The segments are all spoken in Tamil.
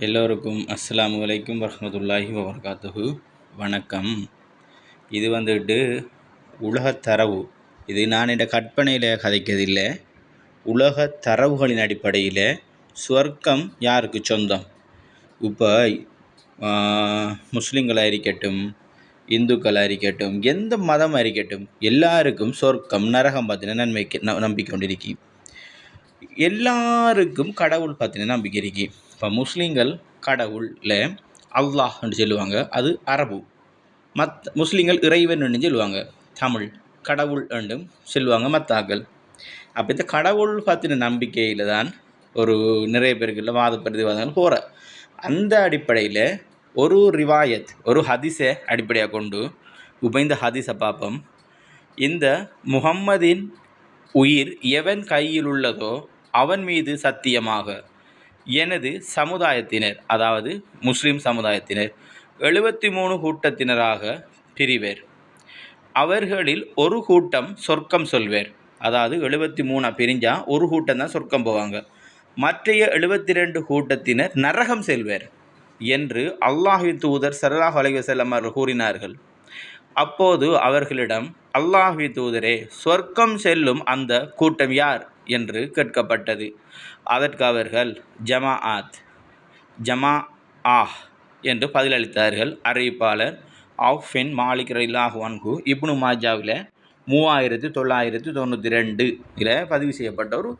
எல்லோருக்கும் அஸ்ஸலாமு வலைக்கும் வரமத்துல்லாஹி வபரகாத்துஹு. வணக்கம். இது வந்துட்டு உலகத் தரவு. இது நான் என்ற கற்பனையில் கதைக்கதில்லை. உலகத் தரவுகளின் அடிப்படையில் சொர்க்கம் யாருக்கு சொந்தம்? இப்போ முஸ்லீம்களாக இருக்கட்டும் இந்துக்களாக இருக்கட்டும் எந்த மதமாக இருக்கட்டும் எல்லாருக்கும் சொர்க்கம் நரகம் பற்றின நன்மைக்கு ந நம்பிக்கை கொண்டிருக்கி எல்லாருக்கும் கடவுள் பற்றின நம்பிக்கை இருக்கு. இப்போ முஸ்லீம்கள் கடவுளில் அல்லாஹ்னு சொல்லுவாங்க. அது அரபு. மத் முஸ்லீம்கள் இறைவன் சொல்லுவாங்க. தமிழ் கடவுள் என்றும் சொல்லுவாங்க மத்தாக்கள். அப்போ இந்த கடவுள் பற்றின நம்பிக்கையில் தான் ஒரு நிறைய பேருக்குள்ள வாத பிரதிவாதங்கள் போகிற அந்த அடிப்படையில் ஒரு ரிவாயத் ஒரு ஹதீஸை அடிப்படையாக கொண்டு இப்போ இந்த ஹதீஸை பார்ப்போம். இந்த முகம்மதின் உயிர் எவன் கையில் உள்ளதோ அவன் மீது சத்தியமாக. எனது சமுதாயத்தினர் அதாவது முஸ்லிம் சமுதாயத்தினர் எழுபத்தி மூணு கூட்டத்தினராக பிரிவர். அவர்களில் ஒரு கூட்டம் சொர்க்கம் சொல்வேர். அதாவது எழுபத்தி மூணாக பிரிஞ்சா ஒரு கூட்டம் தான் சொர்க்கம் போவாங்க. மற்றைய எழுபத்தி ரெண்டு கூட்டத்தினர் நரகம் செல்வர் என்று அல்லாஹின் தூதர் சரலாஹ் அலைவசல்லம் அவர்கள் கூறினார்கள். அப்போது அவர்களிடம் அல்லாஹி தூதரே சொர்க்கம் செல்லும் அந்த கூட்டம் யார் என்று கேட்கப்பட்டது. அதற்கு அவர்கள் ஜமா ஆத் ஜமா ஆஹ் என்று பதிலளித்தார்கள். அறிவிப்பாளர் ஆஃபின் மாலிக் ரயில்லாஹு அன்கு இப்னு மாஜாவில் மூவாயிரத்தி தொள்ளாயிரத்தி தொண்ணூற்றி ரெண்டு இதில் பதிவு செய்யப்பட்ட ஒரு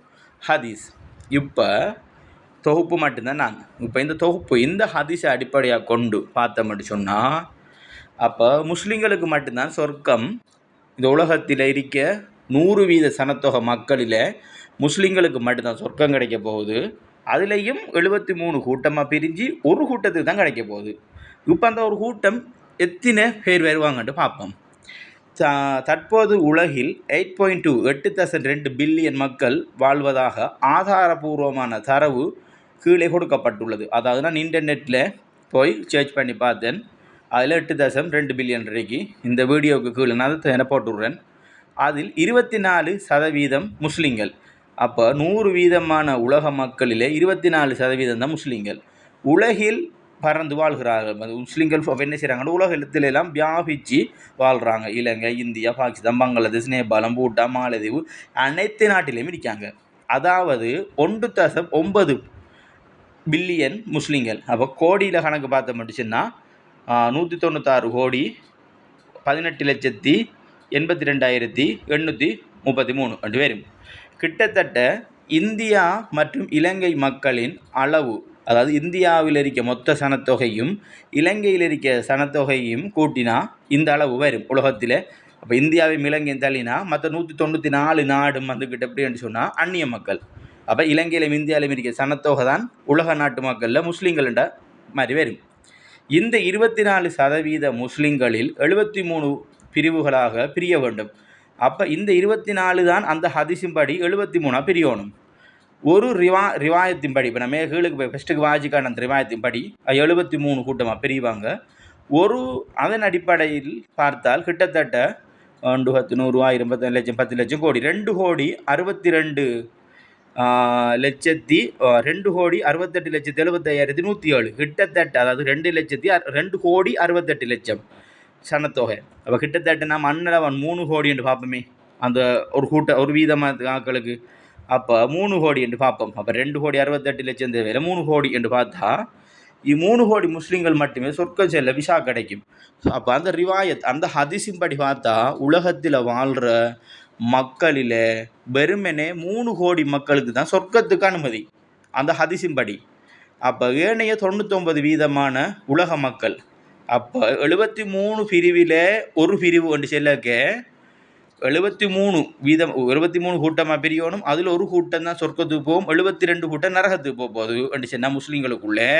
ஹதீஸ். இப்போ தொகுப்பு மட்டும்தான் நான். இப்போ இந்த தொகுப்பு இந்த ஹதீஸை அடிப்படையாக கொண்டு பார்த்தோம்னு சொன்னால் அப்போ முஸ்லீம்களுக்கு மட்டும்தான் சொர்க்கம் இந்த உலகத்தில் இருக்க நூறு வீத சனத்தொகை மக்களில் முஸ்லீம்களுக்கு மட்டும்தான் சொர்க்கம் கிடைக்க போகுது. அதுலேயும் எழுபத்தி மூணு கூட்டமாக பிரிஞ்சு ஒரு கூட்டத்துக்கு தான் கிடைக்க போகுது. இப்போ அந்த ஒரு கூட்டம் எத்தனை பேர் வருவாங்கன்ட்டு பார்ப்போம். த- தற்போது உலகில் எயிட் பாயிண்ட் டூ எட்டு தசன் ரெண்டு பில்லியன் மக்கள் வாழ்வதாக ஆதாரபூர்வமான தரவு கீழே கொடுக்கப்பட்டுள்ளது. அதாவது நான் இன்டர்நெட்டில் போய் சர்ச் பண்ணி பார்த்தேன். அதில் எட்டு தசம் ரெண்டு பில்லியன் ரூபாய்க்கு இந்த வீடியோவுக்கு கீழே நான் அதை போட்டுடுறேன். அதில் இருபத்தி நாலு சதவீதம் முஸ்லீம்கள். அப்போ நூறு வீதமான உலக மக்களிலே இருபத்தி நாலு சதவீதம் தான் முஸ்லீம்கள். உலகில் பறந்து வாழ்கிறார்கள். முஸ்லீம்கள் என்ன செய்கிறாங்கன்னா உலகத்துல எல்லாம் வியாபிச்சு வாழ்கிறாங்க. இலங்கை இந்தியா பாகிஸ்தான் பங்களாதேஷ் நேபாளம் பூட்டான் மாலத்தீவு அனைத்து நாட்டிலையும் இருக்காங்க. அதாவது ஒன்று தசம் ஒன்பது பில்லியன் முஸ்லீம்கள். அப்போ கோடியில் கணக்கு பார்த்த மட்டுச்சுன்னா நூற்றி தொண்ணூத்தாறு கோடி பதினெட்டு லட்சத்தி எண்பத்தி ரெண்டாயிரத்தி எண்ணூற்றி முப்பத்தி மூணு ரெண்டு பேரும். கிட்டத்தட்ட இந்தியா மற்றும் இலங்கை மக்களின் அளவு அதாவது இந்தியாவில் இருக்க மொத்த சனத்தொகையும் இலங்கையில் இருக்க சனத்தொகையும் கூட்டினா இந்த அளவு வரும் உலகத்தில். அப்போ இந்தியாவையும் இலங்கையும் தள்ளினா மற்ற நூற்றி தொண்ணூற்றி நாலு நாடும் வந்துக்கிட்ட எப்படின்னு சொன்னால் அந்நிய மக்கள். அப்போ இலங்கையிலும் இந்தியாவிலும் இருக்க சனத்தொகை தான் உலக நாட்டு மக்களில் முஸ்லீம்கள்ன்ற மாதிரி வரும். இந்த இருபத்தி நாலு சதவீத முஸ்லிம்களில் எழுபத்தி மூணு பிரிவுகளாக பிரிய வேண்டும். அப்போ இந்த இருபத்தி நாலு தான் அந்த ஹதிசின்படி எழுபத்தி மூணாக பிரியணும். ஒரு ரிவா ரிவாயத்தின்படி இப்போ நம்ம கீழுக்கு போய் ஃபஸ்ட்டுக்கு வாஜிக்கான அந்த ரிவாயத்தின்படி எழுபத்தி மூணு கூட்டமாக பிரிவாங்க. ஒரு அதன் அடிப்படையில் பார்த்தால் கிட்டத்தட்ட ரெண்டு பத்து நூறுரூவா இருபத்தஞ்சு லட்சம் பத்து லட்சம் கோடி ரெண்டு கோடி அறுபத்தி ரெண்டு லட்சத்தி ரெண்டு கோடி அறுபத்தெட்டு லட்சத்தி எழுபத்தையாயிரத்தி நூற்றி ஏழு கிட்டத்தட்ட அதாவது ரெண்டு லட்சத்தி ரெண்டு கோடி அறுபத்தெட்டு லட்சம் சனத்தொகை. அப்போ கிட்டத்தட்ட நம்ம அன்னலவன் மூணு கோடி என்று பார்ப்போமே. அந்த ஒரு கூட்ட ஒரு வீதமாக ஆக்களுக்கு. அப்போ மூணு கோடி என்று பார்ப்போம். அப்போ ரெண்டு கோடி அறுபத்தெட்டு லட்சம் தேவையில்லை. மூணு கோடி என்று பார்த்தா மூணு கோடி முஸ்லீம்கள் மட்டுமே சொர்க்கம் செல்ல விசா கிடைக்கும். அப்போ அந்த ரிவாயத் அந்த ஹதிசின் படி பார்த்தா உலகத்தில் வாழ்கிற மக்களில் வெறுமனே மூணு கோடி மக்களுக்கு தான் சொர்க்கத்துக்கு அனுமதி. அந்த ஹதிசின்படி அப்போ ஏனைய தொண்ணூத்தொம்பது வீதமான உலக மக்கள். அப்போ எழுபத்தி மூணு பிரிவில் ஒரு பிரிவு ஒன்று செல்லக்க எழுபத்தி மூணு வீதம் எழுபத்தி மூணு கூட்டமாக பிரியணும் அதில் ஒரு கூட்டம் தான் சொர்க்கத்துக்கு போகும் எழுபத்தி ரெண்டு கூட்டம் நரகத்துக்கு போக போகுது என்று சொன்னால் முஸ்லீம்களுக்குள்ளே.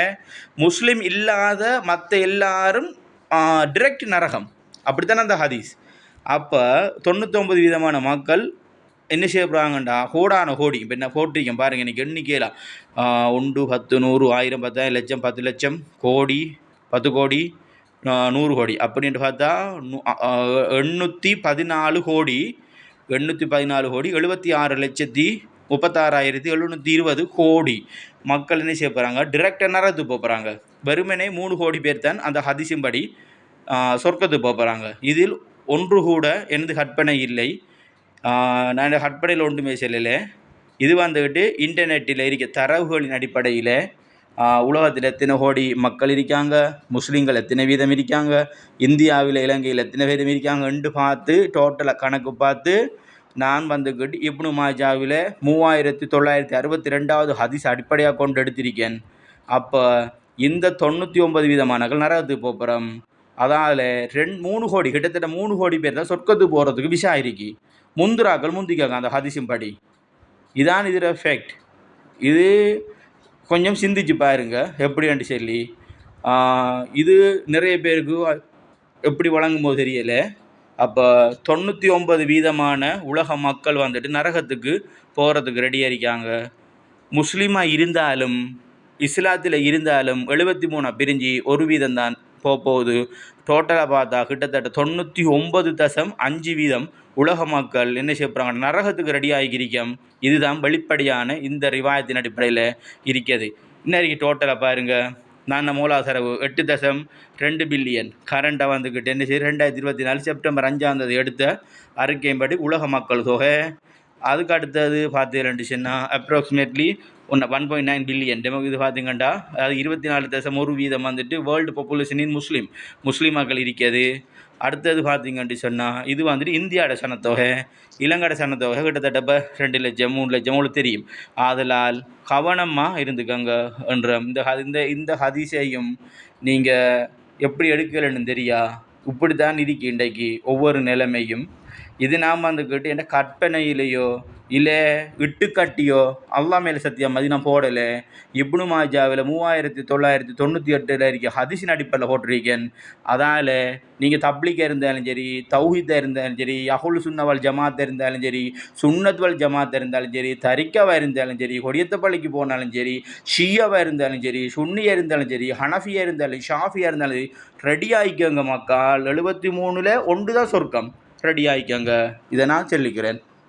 முஸ்லீம் இல்லாத மற்ற எல்லாரும் டிரெக்ட் நரகம். அப்படித்தானே அந்த ஹதீஸ்? அப்போ தொண்ணூத்தொம்பது விதமான மக்கள் என்ன செய்யப்படுறாங்கண்டா கோடான கோடி. இப்போ என்ன போட்டிருக்கேன் பாருங்கள் இன்றைக்கி எண்ணிக்கையில். ஒன்று பத்து நூறு ஆயிரம் பத்தாயிரம் லட்சம் பத்து லட்சம் கோடி பத்து கோடி நூறு கோடி. அப்படின்ட்டு பார்த்தா எண்ணூற்றி பதினாலு கோடி எண்ணூற்றி பதினாலு கோடி எழுபத்தி ஆறு லட்சத்தி முப்பத்தாறாயிரத்தி எழுநூற்றி இருபது கோடி மக்கள் என்ன செய்ய போகிறாங்க டிரெக்டாக நரத்து போகிறாங்க வெறுமனே மூணு கோடி பேர் தான் அந்த ஹதிசின்படி சொர்க்கத்துக்கு போகிறாங்க இதில் ஒன்று கூட எனது கற்பனை இல்லை. நான் இந்த கற்பனையில் ஒன்றுமே சொல்லலை. இது வந்துக்கிட்டு இன்டர்நெட்டில் இருக்க தரவுகளின் அடிப்படையில் உலகத்தில் எத்தனை கோடி மக்கள் இருக்காங்க முஸ்லீம்கள் எத்தனை வீதம் இருக்காங்க இந்தியாவில் இலங்கையில் எத்தனை வீதம் இருக்காங்கன்ட்டு பார்த்து டோட்டலாக கணக்கு பார்த்து நான் வந்துக்கிட்டு இப்னு மாஜாவில் மூவாயிரத்தி தொள்ளாயிரத்தி அறுபத்தி ரெண்டாவது ஹதிஸ் அடிப்படையாக கொண்டு எடுத்திருக்கேன். அப்போ இந்த தொண்ணூற்றி ஒன்பது வீதமானகள் நரகத்துக்கு போகிறோம் அதான் அதில் ரெண்டு மூணு கோடி கிட்டத்தட்ட மூணு கோடி பேர் தான் சொர்க்கத்து போகிறதுக்கு விஷயம் ஆயிருக்கு முந்துராக்கள் முந்திக்காங்க அந்த ஹதிசும் படி. இதான் இதில் எஃபெக்ட் இது கொஞ்சம் சிந்திச்சு பாருங்க. எப்படின்ட்டு சொல்லி இது நிறைய பேருக்கு எப்படி வழங்கும்போது தெரியல. அப்போ தொண்ணூற்றி ஒன்பது வீதமான உலக மக்கள் வந்துட்டு நரகத்துக்கு போகிறதுக்கு ரெடியாக இருக்காங்க. முஸ்லீமாக இருந்தாலும் இஸ்லாத்தில் இருந்தாலும் எழுபத்தி மூணா பிரிஞ்சு ஒரு வீதம்தான் போகுது டோட்டலாக பார்த்தா கிட்டத்தட்ட தொண்ணூற்றி ஒன்பது தசம் அஞ்சு வீதம் உலக மக்கள் என்ன செய்யப்படுறாங்க நரகத்துக்கு ரெடி ஆகியிருக்கோம் இதுதான் வெளிப்படையான இந்த ரிவாயத்தின் அடிப்படையில் இருக்கிறது. இன்னைக்கு டோட்டலாக பாருங்கள் நான் மூலா செலவு எட்டு தசம் ரெண்டு பில்லியன் கரண்ட்டாக வந்துக்கிட்டு என்ன செய்ய ரெண்டாயிரத்தி இருபத்தி நாலு செப்டம்பர் அஞ்சாம் தேதி எடுத்த அறிக்கையின்படி உலக மக்கள் தொகை. அதுக்கு அடுத்தது பார்த்தீங்கன்னு சொன்னால் அப்ராக்சிமேட்லி ஒன்று one point nine billion demo இது பார்த்தீங்கன்னா அது இருபத்தி நாலு தசம் ஒரு வீதம் வந்துட்டு வேர்ல்டு பாப்புலேஷனின் முஸ்லீம் முஸ்லீம் மக்கள் இருக்கிறது. அடுத்தது பார்த்தீங்கன்ட்டு சொன்னால் இது வந்துட்டு இந்தியாவோட சனத்தொகை இலங்கையோட சனத்தொகை கிட்டத்தட்ட இப்போ ரெண்டு லட்சம் மூணு லட்சம் உங்களுக்கு தெரியும். ஆதலால் கவனமாக இருந்துக்கங்க என்ற இந்த ஹ- இந்த இந்த ஹதிசையும் நீங்கள் எப்படி எடுக்கலன்னு தெரியா? இப்படி தான் இருக்கு இன்றைக்கு ஒவ்வொரு நிலைமையும். இது நாம் வந்துக்கிட்டு என்ன கற்பனையிலேயோ இல்லை இட்டுக்கட்டியோ அல்லாஹ் மேலே சத்தியம் அது நான் போடலை இப்னு மாஜாவில் மூவாயிரத்தி தொள்ளாயிரத்தி தொண்ணூற்றி எட்டில் இருக்க ஹதிஷின் அடிப்படையில் போட்டிருக்கேன் அதால் நீங்கள் தப்ளிக்காக இருந்தாலும் சரி தௌஹீதாக இருந்தாலும் சரி அஹுல் சுன்னவல் ஜமாத்தாக இருந்தாலும் சரி சுன்னத்வல் ஜமாத்தாக இருந்தாலும் சரி தரிக்காவாக இருந்தாலும் சரி கொடியத்தப்பள்ளிக்கு போனாலும் சரி ஷியாவாக இருந்தாலும் சரி சுன்னியாக இருந்தாலும் சரி ஹனஃபியாக இருந்தாலும் ஷாஃபியாக இருந்தாலும் சரி ரெடி ஆகிக்கோங்க மக்கள் எழுபத்தி மூணில் ஒன்று தான் சொர்க்கம் ரெடி ஆகிக்கோங்க இதை நான் சொல்லிக்கிறேன்